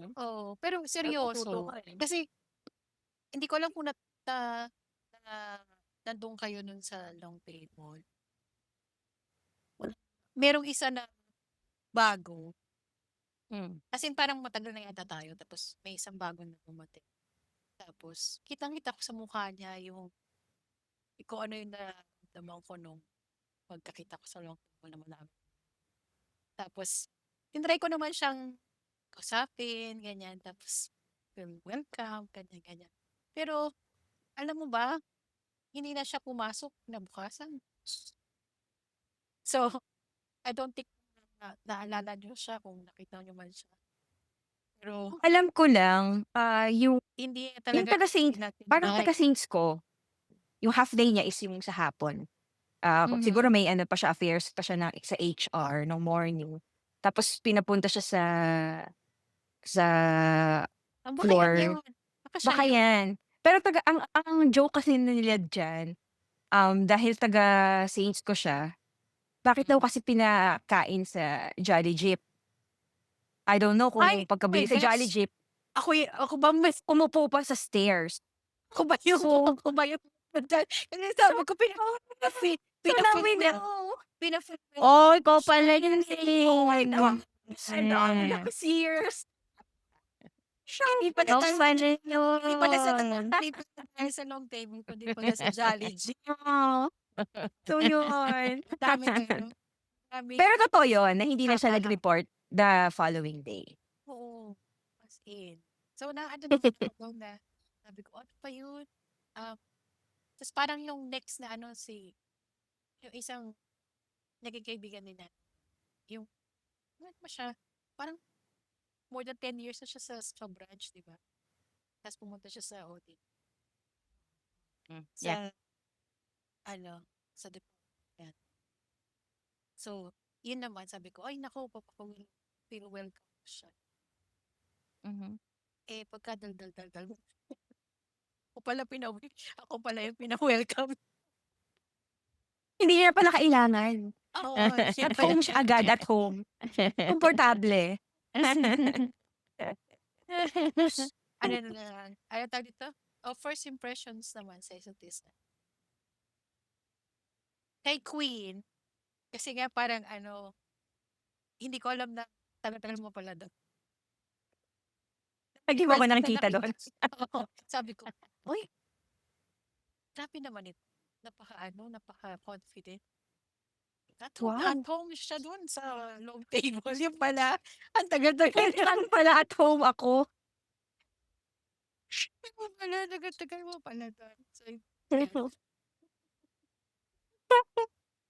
Oo, pero seryoso. ka, eh. Kasi hindi ko alam kung nat na na nandun kayo nun sa long table. Wala. Merong isa na bago. Hmm. As in parang matagal na yata tayo tapos may isang bago na dumating. Tapos kitang-kita ko sa mukha niya yung kung ano yung nararamdaman ko nung pagkakita ko sa long table naman namin. Tapos tinry ko naman siyang kausapin, ganyan. Tapos welcome, ganyan-ganyan. Pero alam mo ba, hindi na siya pumasok kinabukasan. So, I don't think na naalala niyo siya kung nakita niyo man siya. Pero Alam ko lang, ah, yung hindi niya yung talaga taga Saint parang tinatry. taga Saints ko, yung half day niya is yung sa hapon. Ah, siguro Mhm. may ano pa siya, affairs pa siya na sa HR nung morning. Tapos pinapunta siya sa sa Ah, baka yan floor. yun. Baka siya Baka yun. yan. Pero taga ang ang joke kasi nila diyan, um, dahil taga Saints ko siya, bakit daw kasi pinakain sa Jolly Jeep. I don't know kung Ay, pagkabili sa Jolly. Jeep Ako y ako ba mas umupo pa sa stairs. ako ba yung So ako ba yung kasi sabi ko pina pina-fi So namin pina-film daw. pina-film Oh, ikaw pala yun eh. Oh my God. Ano, Naku, Sears. Hindi pala Ikaw tayo pala hindi pala sa yun. hindi pala tayo sa long table kundi pala sa Jolly Jeep. So yun. Dami ano, dami Pero totoo yun na hindi na siya nakaka nag-report the following day. Oo, as in. So na-ano naman ako na sabi ko, "Ano ba yun?" Um, tas parang yung next na ano si yung isang naging kaibigan nila, yung ano ba siya, parang more than 10 years na siya sa sa branch, 'di ba? Tas pumunta siya sa audit. Hmm, Sa yeah. ano, sa department. So, yun naman sabi ko, "Ay naku, papapa-wel wi-welcome ko siya." Mhm. Eh, pagka dal-dal-dal-dal ako pala pinawi ako pala yung pina-welcome. Hindi niya pala kailangan. Oo, At siyempre. home siya agad, at home. Komportable. Ano na lang, anong tawag dito? Oh, first impressions naman sa isa't isa. Kay Queen, kasi nga parang ano, hindi ko alam na tagal-tagal mo pala dun. Hindi mo ako First na nakita oo, sabi ko, "Uy" "grabe naman ito, napaka-ano, napaka-confident." At home Wow. at home siya dun sa long table, yun pala ang tagal-tagal niya. pala at home ako. Yun mo pala, tagal-tagal mo pala dun. So.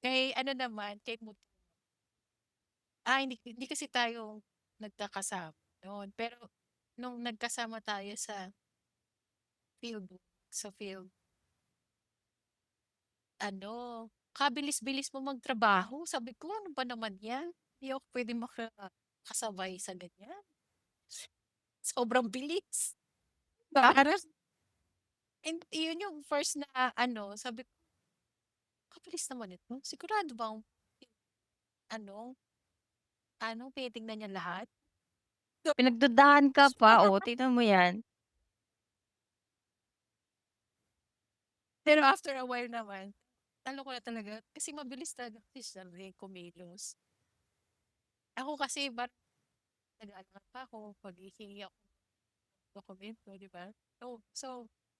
Kay ano naman, kay Mut Ah, hindi hindi kasi tayo nagkakasama noon, pero nung nagkasama tayo sa field sa field ano, kabilis-bilis mo magtrabaho. Sabi ko, "Ano ba naman 'yan, hindi ako puwedeng makakasabay sa ganyan." Sobrang bilis. Parang and yun yung first na ano, sabi ko, "Kabilis naman nito, sigurado bang ano ano, tinitingnan niya lahat?" Pinagdudahan ka pa, oh, tignan mo yan. Pero after a while naman, ano ko na talaga, kasi mabilis talaga kasi siya rin kumilos. Ako kasi parang nag-aano pa ako, maghihingi ako ng dokumento, 'di ba? So so,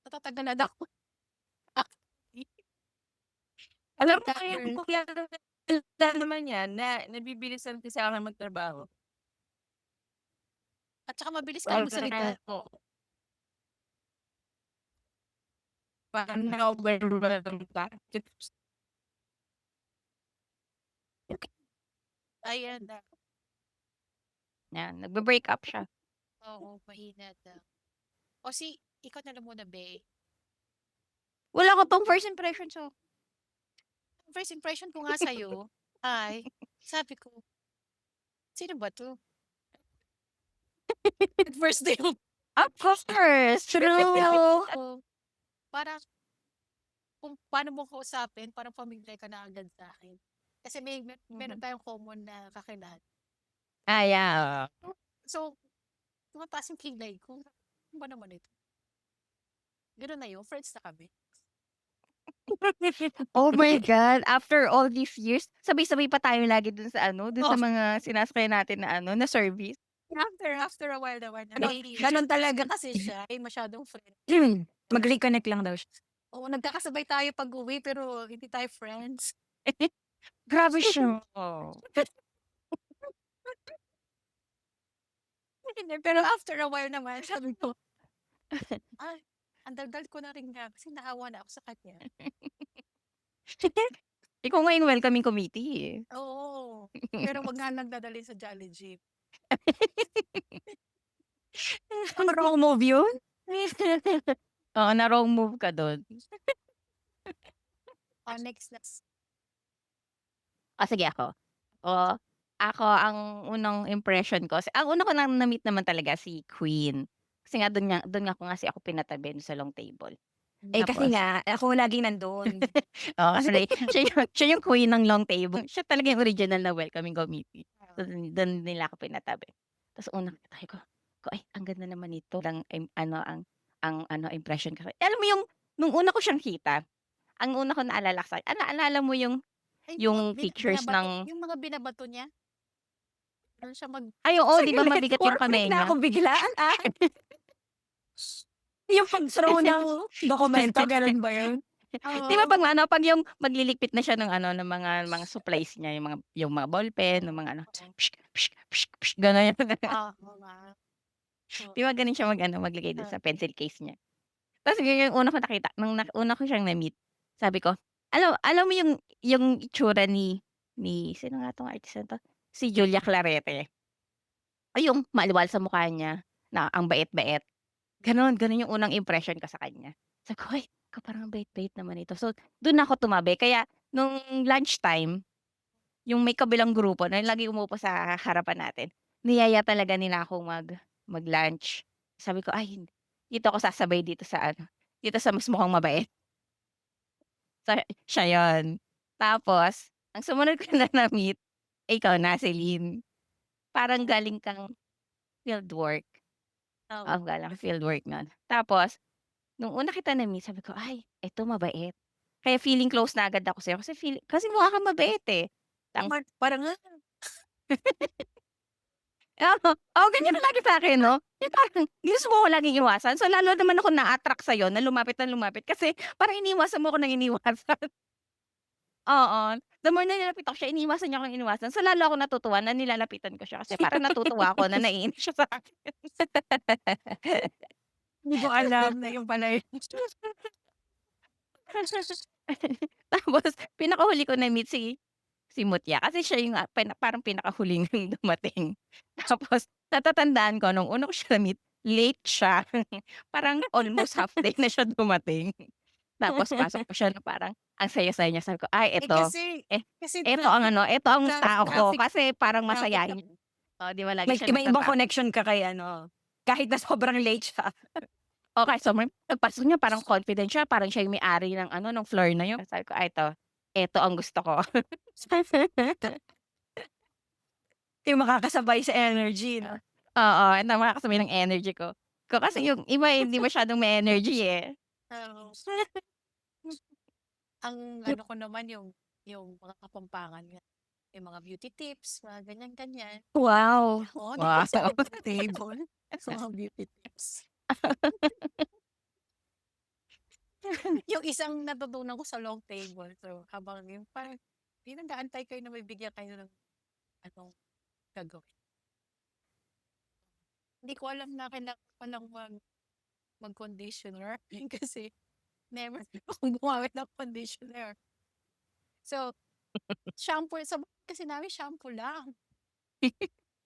natatagalan ako. Actually. Alam mo kaya After kaya naman yan na nabibilisan kasi ako magtrabaho. At saka mabilis kang magsalita. Parang na-overwhelm ka. Ayan na. Yan, nagbe-break up siya. Oo, mahina daw. O si ikaw na lang muna, be. Wala ka pang first impression so First impression ko nga sa'yo ay sabi ko "Sino ba 'to?" First day mo Of course, true. Oo, parang kung paano mo kausapin parang pamilyar ka na agad sa'kin. Kasi may me meron Mhm. tayong common na kakilala. Ah, yeah, oo. So tumataas yung kilay ko. Ano ba naman ito? Gano'n na yun, friends na kami. Oh my God, after all these years, sabay-sabay pa tayo lagi dun sa ano, dun sa Oh. mga sinasakay natin na ano, na service. After after a while naman, Ano, nagiging ganun talaga. kasi siya ay masyadong friend. Mag-reconnect lang daw siya. Oo, nagkakasabay tayo pag-uwi pero hindi tayo friends. Grabe siya. Oh. Hindi, pero after a while naman sabi ko, ay, ang daldal ko na rin nga kasi naawa na ako sa kanya. Ikaw nga yung welcoming committee eh. Oo, pero wag nga lang dadalhin sa Jolly Jeep. Ang wrong move yun? Oo, na wrong move ka dun. Oh, next, next. O sige ako. O, ako ang unang impression ko, ang una ko nang na-meet naman talaga si Queen. Kasi nga dun nga, dun nga ko nga si ako pinatabi dun sa long table. Eh, kasi Tapos- nga, ako laging nandun. Oo, kasi siya, yung, siya yung queen ng long table. Siya talaga yung original na welcoming committee. So, doon nila ako pinatabi. Tapos unang tayo ko, ko, ay, ang ganda naman ito. Lang, ano, ang, ang, ano, impression ko. Alam mo yung, nung una ko siyang kita, ang una ko naalala sa ano, naalala mo yung, Ay, Yung mga bin- pictures binabato- ng- Yung mga binabato niya. Doon siya mag... ay, oo, di ba Saglit, mabigat yung corporate kamay na niya? ako biglaan, ah. yung pag-throw ng dokumento, ganun ba yun? Oo. Di ba pag ano, pag yung magliligpit na siya ng ano, ng mga mga supplies niya, yung mga yung mga ballpen, ng mga ano, psh, psh, psh, psh, gano'n yun. Ah, oo nga. Di ba ganun siya mag, ano, maglagay doon sa pencil case niya. Tapos yun yung una ko nakita, nung na, una ko siyang na-meet, sabi ko, alam, alam mo yung, yung itsura ni, ni, sino nga tong artist na to? Si Julia Clarete. Ay, yung maluwal sa mukha niya, na ang bait-bait. Ganon, ganon yung unang impression ko sa kanya. Sabi ko, ay, ka parang ang bait-bait naman ito. So, doon ako tumabi. Kaya, nung lunchtime, yung may kabilang grupo na lagi umupo sa harapan natin, niyaya talaga nila akong mag, mag-lunch. Sabi ko, ay, hindi. Dito ako sasabay dito sa ano, dito sa mas mukhang mabait. So, siya yun. Tapos, ang sumunod ko na na-meet, ikaw na, Celine. Parang galing kang field work. Oo. Oo, galing field work nun. Tapos, nung una kita na-meet, sabi ko, ay, eto mabait. Kaya feeling close na agad ako sa'yo. Kasi, feel, kasi mukha kang mabait eh. Ang- Parang, parang nga. Oo, oh, ganyan na lagi sa akin, no? Yung parang, gusto mo ko laging iwasan. So, lalo naman ako na-attract sa'yo na lumapit na lumapit. Kasi, parang iniwasan mo ako ng iniwasan. Oo. The more na nilapit ako siya, iniwasan niya akong iniwasan. So, lalo ako natutuwa na nilalapitan ko siya. Kasi parang natutuwa ako na naiinis siya sa akin. Hindi ko alam na yung pala yun. Tapos, pinakahuli ko na-meet si si Mutya. Kasi siya yung ah, pina- parang pinakahuling dumating. Tapos, natatandaan ko, nung una ko siya na-meet, late siya. parang almost half day na siya dumating. Tapos, pasok ko siya na parang, ang saya-saya niya. Sabi ko, ay, Eh, eto. kasi, eh, kasi Eto ang ano, eto ang tao ko. traffic- Kasi parang traffic masayahin. Oh, di ba lagi May, siya may ibang connection ka kay ano. Kahit na sobrang late siya. Okay, so may pagpasok niya parang confident siya, parang siya yung may-ari ng ano, ng floor na yun. Sabi ko, ay, ito, ito ang gusto ko. Yung makakasabay sa energy, no? Oo, ito makakasabay ng energy ko. Ko kasi yung iba eh, hindi masyadong may energy eh. Oo. ang ano ko naman yung yung mga kapampangan nga. Yung mga beauty tips, mga ganyan-ganyan. Wow. Oo, Wow. dito sa table. Sa mga beauty tips. yung isang natutunan ko sa long table. So, habang yung parang, hindi nag-aantay kayo na may bigyan kayo ng anong gagawin. Hindi ko alam na kailangan ko lang mag, mag-conditioner kasi never akong gumamit ng conditioner. So, shampoo, sa kasi namin shampoo lang.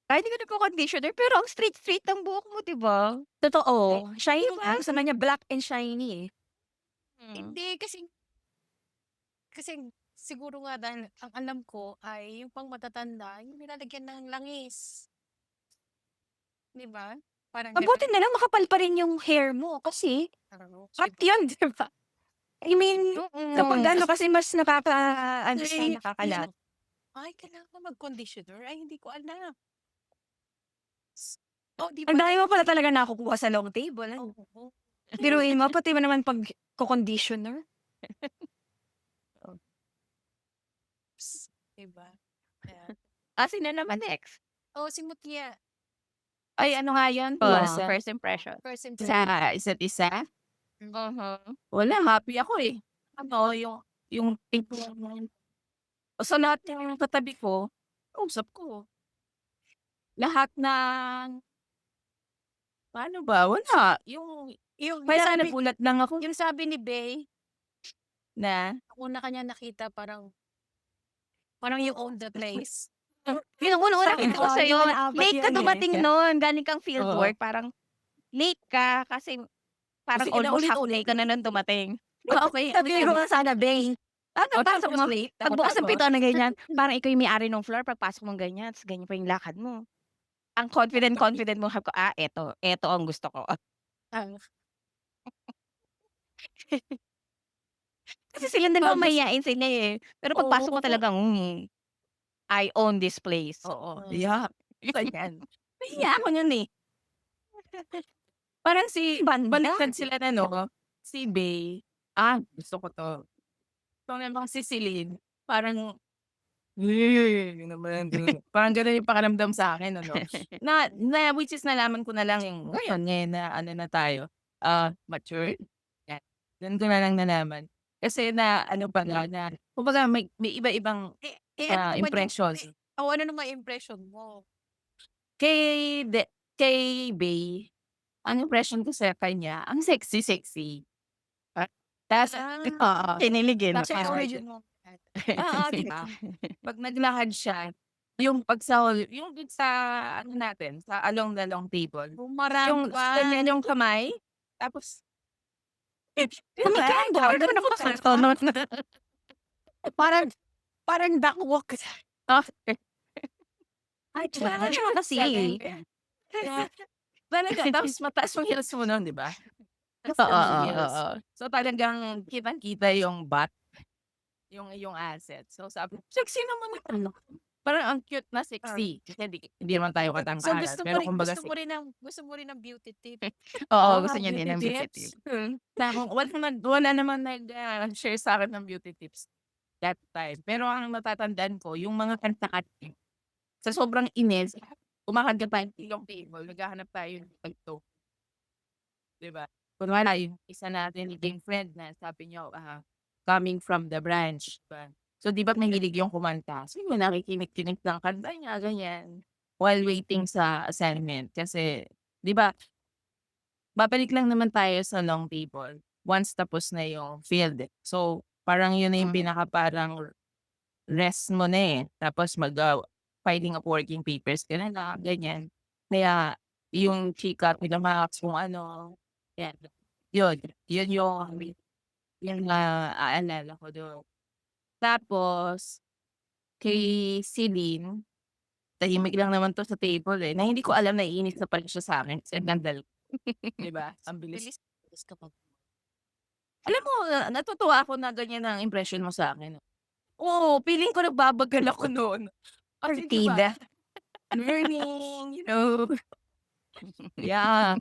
Kahit hindi ko nagko-conditioner, pero ang straight-straight ang buhok mo, di ba? Totoo. Shiny Diba? ba? Gusto na niya black and shiny eh. Hmm. Hindi, kasi, kasi siguro nga dahil ang alam ko ay yung pang matatanda, yung nilalagyan ng langis. Di ba? Parang Mabuti na lang makapal pa rin yung hair mo kasi cut yun, di ba? I mean, kapag Mm. ano kasi mas nakaka, ano siya, nakakalat. Ay, kailangan mag-conditioner. Ay, hindi ko alam. Oh, di Ang ba? dami mo pala talaga nakukuha sa long table. Ano? Oo. Biruin mo, pati mo naman pag conditioner Ps, Diba? Kaya, Ah, sino naman next? oh, si Mutia. Ay, ano nga yun? Oh, First, sa- first impression. First impression. Sa isa't isa? Mhm. Wala, happy ako eh. Ano, yung, yung tipo ng... Sa lahat ng katabi ko, usap ko. Lahat ng... Paano ba? Wala. Yung... Yung, Kaya sabi, nagulat lang ako yung sabi ni Bay, na... ako na kanya nakita parang, parang you own the place. Yun ang unang-una Sa- kita ko Oo, sa'yo. naabot Late ka yun eh. dumating noon. Galing kang field Oo. work. Parang late ka kasi parang Kasi almost half day ka na nun dumating. Ah, okay. Sabi ko nga sana, Beng. Ano, Oh, pasok tapos mo. late. Pagbukas ng Tapos- pinto na ganyan, parang ikaw yung may-ari ng floor, pagpasok mo ganyan, tapos ganyan pa yung lakad mo. Ang confident, confident mo, sabi ko, ah, eto, eto ang gusto ko. Ah, Kasi silang dalawa Tapos- mahihain sila eh. Pero pagpasok mo Oo. talagang, mm, I own this place. Oo. Oo. Yeah. Ganyan. Nahiya ako nun eh. Parang si, Banda? baliktad sila na no, si Bay, ah, gusto ko to. Ito naman si Celine, parang, "Eh, yun naman, ganun." parang gano'n yung pakiramdam sa akin, ano. na, na, which is nalaman ko na lang yung, ngayon, ngayon na, ano na tayo, ah, mature. Yan. Doon ko na lang nalaman. Kasi na, ano pa na, na, kumbaga, may, may iba-ibang eh, eh, ah, ano naman yung- impressions. eh, oh, ano naman impression mo? Kay, de, kay Bay, ang impression ko sa kanya, ang sexy-sexy. Tapos, Ah. oo. Kiniligin. Tapos, yung origin mo. Oo, di ba? Pag naglakad siya, yung pagsahol, yung dun sa, ano natin, sa along the long table. Bumarang Yung, pa. ganyan yung kamay, tapos, Kumikain ka. Ganun ako sa tono. parang, parang duckwalk. Ay, parang siya kasi. Kaya, Talaga, tapos mataas yung heels mo nun, di ba? Oo, yung oo, heels. oo. So talagang kitang-kita yung butt, yung yung asset. So sabi, sexy naman yung ano. Parang ang cute na sexy. Kasi hindi, hindi naman tayo So katangkaran. gusto mo pero rin, kumbaga gusto mo rin ng gusto mo rin ng beauty tip. Oo, Oo, gusto niya din ng beauty tips. tip. Hmm. Tapos, wala, naman, wala naman nag-share sa akin ng beauty tips that time. Pero ang natatandaan ko, yung mga kanta-kanta. Sa sobrang ines, umakanta tayo ng table, naghahanap tayo ng pagto. Diba? Kunwari, yung isa natin naging friend na sabi niyo, ah, coming from the branch. Diba? So, di ba mahilig yung kumanta? So, yun, nakikinig-kinig ng kanta niya, ganyan. While waiting sa assignment. Kasi, di ba, babalik lang naman tayo sa long table once tapos na yung field. eh. So, parang yun na yung Mm. pinaka parang rest mo na eh. Tapos mag uh, filing of working papers ka na lang, ganyan. Kaya, yung chika, pinamax kung ano, yan. Yun, yun yung, yung na aalala ko doon. Tapos, kay Celine, tahimik lang naman to sa table eh, na hindi ko alam na iinis na pala siya sa akin. Kasi gandal. diba? Ang bilis. Bilis, bilis kapag Alam mo, na- natutuwa ako na ganyan ang impression mo sa akin. Oo, feeling ko nagbabagal ako noon. Kasi diba, Partida. learning, you know. yeah.